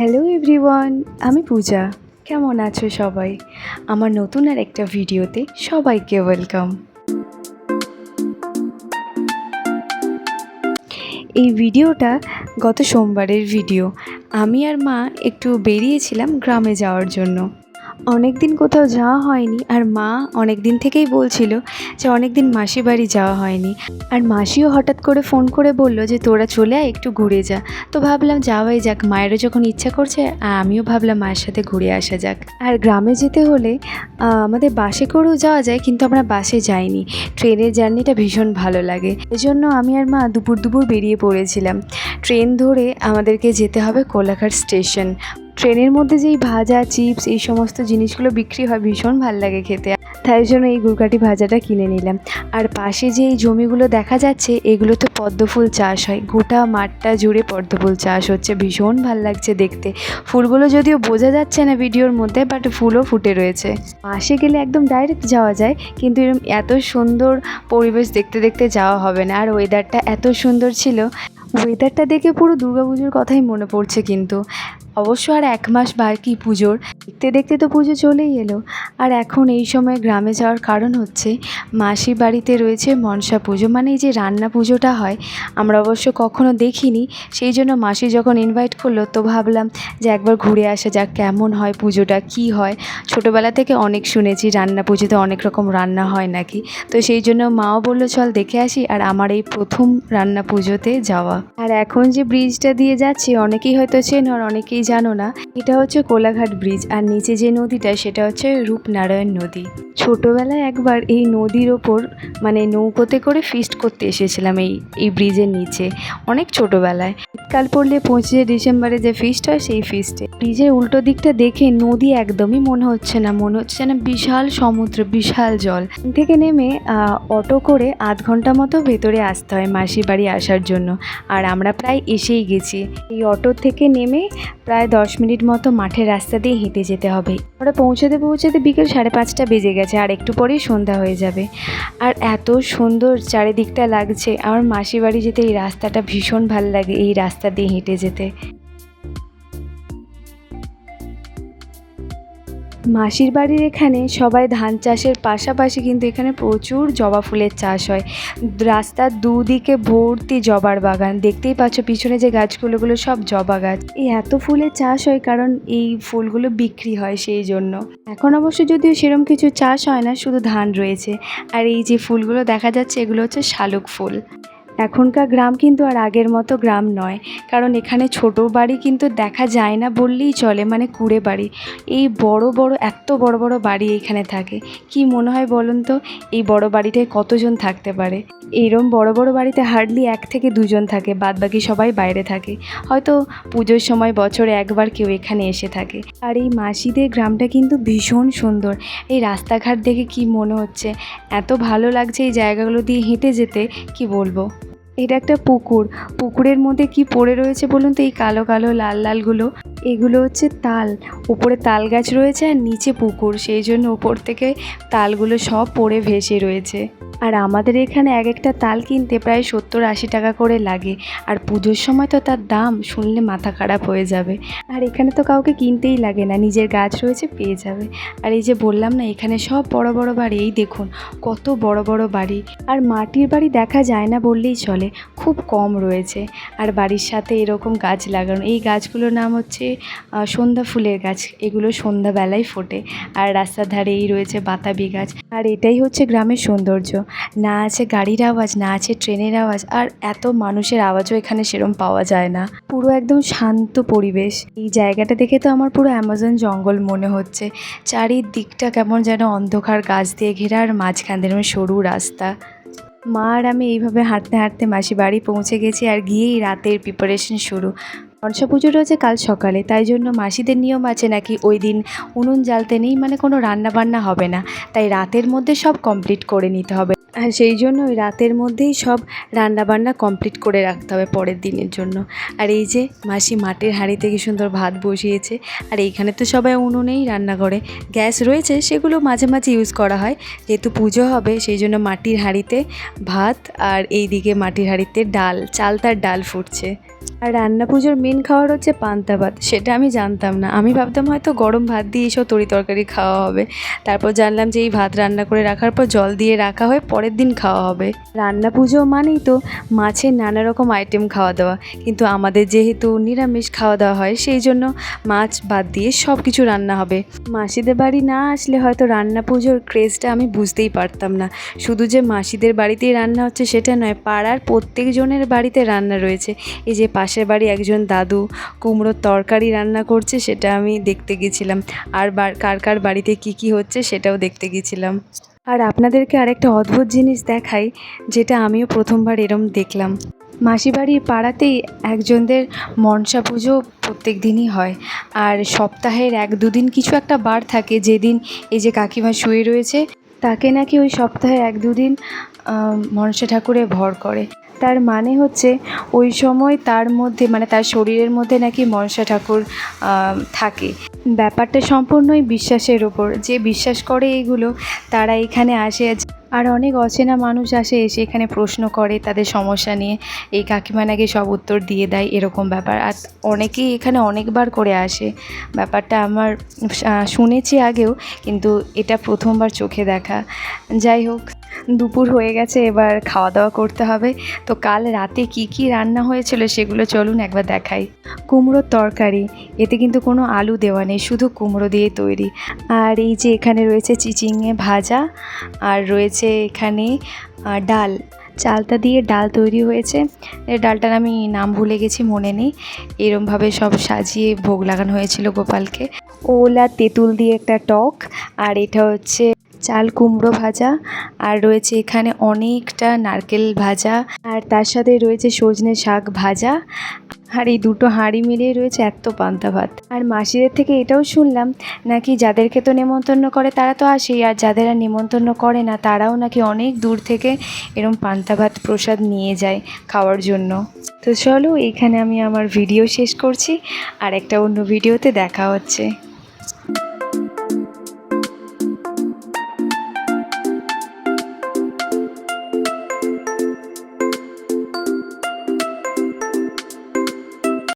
Hello everyone, আমি পূজা। কেমন আছো সবাই? আমার নতুন আর একটা ভিডিওতে সবাইকে ওয়েলকাম। এই ভিডিওটা গত সোমবারের ভিডিও। আমি আর মা একটু বেরিয়েছিলাম গ্রামে যাওয়ার জন্য। অনেক দিন কোথাও যাওয়া হয়নি আর মা অনেক দিন থেকেই বলছিল যে অনেক দিন মাসি বাড়ি যাওয়া হয়নি। আর মাসিও হঠাৎ করে ফোন করে বলল যে তোরা চলে আয়, একটু ঘুরে যা। তো ভাবলাম যাওয়াই যাক, মায়েরও যখন ইচ্ছা করছে আর আমিও ভাবলাম মায়ের সাথে ঘুরে আসা যাক। আর গ্রামে যেতে হলে আমাদের বাসে করেও যাওয়া যায়, কিন্তু আমরা বাসে যাইনি। ট্রেনের জার্নিটা ভীষণ ভালো লাগে। এজন্য আমি আর মা দুপুর দুপুর বেরিয়ে পড়েছিলাম। ট্রেন ধরে আমাদেরকে যেতে হবে কোলাঘাট স্টেশন। ট্রেনের মধ্যে যেই ভাজা, চিপস এই সমস্ত জিনিসগুলো বিক্রি হয়, ভীষণ ভালো লাগে খেতে। তাই জন্য এই গুরকাটি ভাজাটা কিনে নিলাম। আর পাশে যে এই জমিগুলো দেখা যাচ্ছে, এগুলোতে পদ্মফুল চাষ হয়। গোটা মাঠটা জুড়ে পদ্মফুল চাষ হচ্ছে, ভীষণ ভালো লাগছে দেখতে। ফুলগুলো যদিও বোঝা যাচ্ছে না ভিডিওর মধ্যে বাট ফুলও ফুটে রয়েছে। পাশে গেলে একদম ডাইরেক্ট যাওয়া যায়, কিন্তু এরকম এত সুন্দর পরিবেশ দেখতে দেখতে যাওয়া হবে না। আর ওয়েদারটা এত সুন্দর ছিল ওয়েদারটা দেখে পুরো দুর্গাপুজোর কথাই মনে পড়ছে কিন্তু। অবশ্য আর এক মাস বাকি পুজোর। দেখতে দেখতে তো পুজো চলেই এলো। আর এখন এই সময় গ্রামে যাওয়ার কারণ হচ্ছে মাসি বাড়িতে রয়েছে মনসা পুজো। মানে এই যে রান্না পুজোটা হয়, আমরা অবশ্য কখনো দেখিনি। সেই জন্য মাসি যখন ইনভাইট করল, তো ভাবলাম যে একবার ঘুরে আসা যাক, কেমন হয় পুজোটা, কি হয়। ছোটোবেলা থেকে অনেক শুনেছি, রান্না পুজোতে অনেক রকম রান্না হয় নাকি। তো সেই জন্য মাও বলল, চল দেখে আসি। আর আমার এই প্রথম রান্না পুজোতে যাওয়া। আর এখন যে ব্রিজটা দিয়ে যাচ্ছি, অনেকেই হয়তো চেন, আর অনেকেই জানো না, এটা হচ্ছে কোলাঘাট ব্রিজ আর নিচে যে নদীটা সেটা হচ্ছে রূপনারায়ণ নদী। ছোটোবেলায় একবার এই নদীর ওপর মানে নৌকোতে করে ফিস্ট করতে এসেছিলাম এই এই ব্রিজের নিচে, অনেক ছোটোবেলায়। শীতকাল পড়লে পঁচিশে ডিসেম্বরে যে ফিস্ট হয়, সেই ফিস্টে ব্রিজের উল্টো দিকটা দেখে নদী একদমই মনে হচ্ছে না, মনে হচ্ছে না বিশাল সমুদ্র, বিশাল জল। থেকে নেমে অটো করে আধ ঘণ্টা মতো ভেতরে আসতে হয় মাসির বাড়ি আসার জন্য। আর আমরা প্রায় এসেই গেছি। এই অটো থেকে নেমে প্রায় দশ মিনিট মতো মাঠের রাস্তা দিয়ে হেঁটে যেতে হবে। আমরা পৌঁছাতে পৌঁছাতে বিকেল সাড়ে পাঁচটা বেজে গেছে, আর একটু পরেই সন্ধ্যা হয়ে যাবে। আর এত সুন্দর চারিদিকটা লাগছে। আমার মাসির বাড়ি যেতে এই রাস্তাটা ভীষণ ভালো লাগে, এই রাস্তা দিয়ে হেঁটে যেতে। মাসির বাড়ির এখানে সবাই ধান চাষের পাশাপাশি কিন্তু এখানে প্রচুর জবা ফুলের চাষ হয়। রাস্তার দুদিকে ভর্তি জবার বাগান। দেখতেই পাচ্ছ পিছনে যে গাছগুলো ওগুলো সব জবা গাছ। এই এত ফুলের চাষ হয় কারণ এই ফুলগুলো বিক্রি হয় সেই জন্য। এখন অবশ্য যদিও সেরম কিছু চাষ হয় না, শুধু ধান রয়েছে। আর এই যে ফুলগুলো দেখা যাচ্ছে, এগুলো হচ্ছে শালুক ফুল। এখনকার গ্রাম কিন্তু আর আগের মতো গ্রাম নয়। কারণ এখানে ছোট বাড়ি কিন্তু দেখা যায় না, বললেই চলে মানে কুড়ে বাড়ি। এই বড় বড়, এত বড় বড় বাড়ি এইখানে থাকে। কি মনে হয় বলুন তো, এই বড় বাড়িটায় কতজন থাকতে পারে? এইরম বড় বড় বাড়িতে হার্ডলি এক থেকে দুজন থাকে বাদ বাকি সবাই বাইরে থাকে। হয়তো পুজোর সময় বছরে একবার কেউ এখানে এসে থাকে। আর এই মাসিদের গ্রামটা কিন্তু ভীষণ সুন্দর। এই রাস্তাঘাট দেখে কি মনে হচ্ছে? এত ভালো লাগছে এই জায়গাগুলো দিয়ে হেঁটে যেতে, কি বলব? এটা একটা পুকুর। পুকুরের মধ্যে কি পড়ে রয়েছে বলুন তো? এই কালো কালো, লাল লালগুলো এগুলো হচ্ছে তাল। উপরে তাল গাছ রয়েছে আর নিচে পুকুর। সেই জন্য উপর থেকে তালগুলো সব পড়ে ভেসে রয়েছে। আর আমাদের এখানে এক একটা তাল কিনতে প্রায় সত্তর আশি টাকা করে লাগে। আর পুজোর সময় তো তার দাম শুনলে মাথা খারাপ হয়ে যাবে। আর এখানে তো কাউকে কিনতেই লাগে না, নিজের গাছ রয়েছে পেয়ে যাবে। আর এই যে বললাম না, এখানে সব বড় বড় বাড়ি, এই দেখুন কত বড় বড় বাড়ি। আর মাটির বাড়ি দেখা যায় না বললেই চলে, খুব কম রয়েছে। আর বাড়ির সাথে এরকম গাছ লাগানো, এই গাছগুলোর নাম হচ্ছে সন্ধ্যা ফুলের গাছ, এগুলো সন্ধ্যাবেলায় ফোটে। আর রাস্তার ধারে এই রয়েছে বাতাবি গাছ। আর এটাই হচ্ছে গ্রামের সৌন্দর্য। না আছে গাড়ির আওয়াজ, না আছে ট্রেনের আওয়াজ, আর এত মানুষের আওয়াজও এখানে সেরম পাওয়া যায় না। পুরো একদম শান্ত পরিবেশ। এই জায়গাটা দেখে তো আমার পুরো অ্যামাজন জঙ্গল মনে হচ্ছে। চারিদিকটা কেমন যেন অন্ধকার, গাছ দিয়ে ঘেরা, আর মাঝখান দিয়ে সরু রাস্তা। মা আর আমি এইভাবে হাঁটতে হাঁটতে মাসি বাড়ি পৌঁছে গেছি, আর গিয়েই রাতের প্রিপারেশন শুরু। মনসা পুজো রয়েছে কাল সকালে, তাই জন্য মাসিদের নিয়ম আছে নাকি ওই দিন উনুন জ্বালতে নেই মানে কোনো রান্না বান্না হবে না। তাই রাতের মধ্যে সব কমপ্লিট করে নিতে হবে। আর সেই জন্য ওই রাতের মধ্যেই সব রান্নাবান্না কমপ্লিট করে রাখতে হবে পরের দিনের জন্য। আর এই যে মাসি মাটির হাঁড়িতে কি সুন্দর ভাত বসিয়েছে, আর এইখানে তো সবাই উনুনেই রান্না করে। গ্যাস রয়েছে, সেগুলো মাঝে মাঝে ইউজ করা হয়। যেহেতু পুজো হবে, সেই জন্য মাটির হাঁড়িতে ভাত আর এইদিকে মাটির হাঁড়িতে ডাল চালতার ডাল ফুটছে। আর রান্না পুজোর মেন খাবার হচ্ছে পান্তা ভাত। সেটা আমি জানতাম না। আমি ভাবতাম হয়তো গরম ভাত দিয়ে এসব তরি তরকারি খাওয়া হবে। তারপর জানলাম যে এই ভাত রান্না করে রাখার পর জল দিয়ে রাখা হয় পরের দিন খাওয়া হবে। রান্না পুজো মানেই তো মাছের নানা রকম আইটেম খাওয়া দাওয়া। কিন্তু আমাদের যেহেতু নিরামিষ খাওয়া দাওয়া হয়, সেই জন্য মাছ বাদ দিয়ে সব কিছু রান্না হবে। মাসিদের বাড়ি না আসলে হয়তো রান্না পুজোর ক্রেজটা আমি বুঝতেই পারতাম না। শুধু যে মাসিদের বাড়িতেই রান্না হচ্ছে সেটা নয়, পাড়ার প্রত্যেকজনের বাড়িতে রান্না রয়েছে। এই যে পাশের বাড়ি একজন দাদু কুমড়োর তরকারি রান্না করছে, সেটা আমি দেখতে গেছিলাম। আর কার কার বাড়িতে কি কি হচ্ছে সেটাও দেখতে গেছিলাম। আর আপনাদেরকে আরেকটা অদ্ভুত জিনিস দেখাই, যেটা আমিও প্রথমবার এরম দেখলাম। মাসিবাড়ির পাড়াতেই একজনদের মনসা পুজো প্রত্যেক দিনই হয়। আর সপ্তাহের এক দুদিন কিছু একটা বার থাকে, যেদিন এই যে কাকিমা শুয়ে রয়েছে, তাকে নাকি ওই সপ্তাহে এক দুদিন মনসা ঠাকুরে ভর করে। তার মানে হচ্ছে ওই সময় তার মধ্যে মানে তার শরীরের মধ্যে নাকি মনসা ঠাকুর থাকে। ব্যাপারটা সম্পূর্ণই বিশ্বাসের ওপর। যে বিশ্বাস করে এইগুলো তারা এখানে আসে। আর অনেক অচেনা মানুষ আসে এসে এখানে প্রশ্ন করে তাদের সমস্যা নিয়ে। এই কাকিমা নাকি সব উত্তর দিয়ে দেয় এরকম ব্যাপার। আর অনেকেই এখানে অনেকবার করে আসে। ব্যাপারটা আমার শুনেছি আগেও, কিন্তু এটা প্রথমবার চোখে দেখা। যাই হোক, দুপুর হয়ে গেছে, এবার খাওয়া দাওয়া করতে হবে। তো কাল রাতে কি কি রান্না হয়েছিল সেগুলো চলুন একবার দেখাই। কুমড়োর তরকারি, এতে কিন্তু কোনো আলু দেওয়া নেই, শুধু কুমড়ো দিয়ে তৈরি। আর এই যে এখানে রয়েছে চিচিঙে ভাজা, আর রয়েছে এখানে ডাল। চালতা দিয়ে ডাল তৈরি হয়েছে। ডালটার আমি নাম ভুলে গেছি, মনে নেই। এরমভাবে সব সাজিয়ে ভোগ লাগানো হয়েছিল গোপালকে। ওল তেঁতুল দিয়ে একটা টক, আর এটা হচ্ছে চাল কুমড়ো ভাজা। আর রয়েছে এখানে অনেকটা নারকেল ভাজা। আর তার সাথে রয়েছে সজনে শাক ভাজা। আর এই দুটো হাঁড়ি মিলিয়ে রয়েছে এত পান্তা ভাত। আর মাসিদের থেকে এটাও শুনলাম, নাকি যাদেরকে তো নেমন্তন্ন করে তারা তো আসেই, আর যাদের আর নেমন্তন্ন করে না, তারাও নাকি অনেক দূর থেকে এরম পান্তা ভাত প্রসাদ নিয়ে যায় খাওয়ার জন্য। তো চলো এইখানে আমি আমার ভিডিও শেষ করছি, আর একটা অন্য ভিডিওতে দেখা হচ্ছে।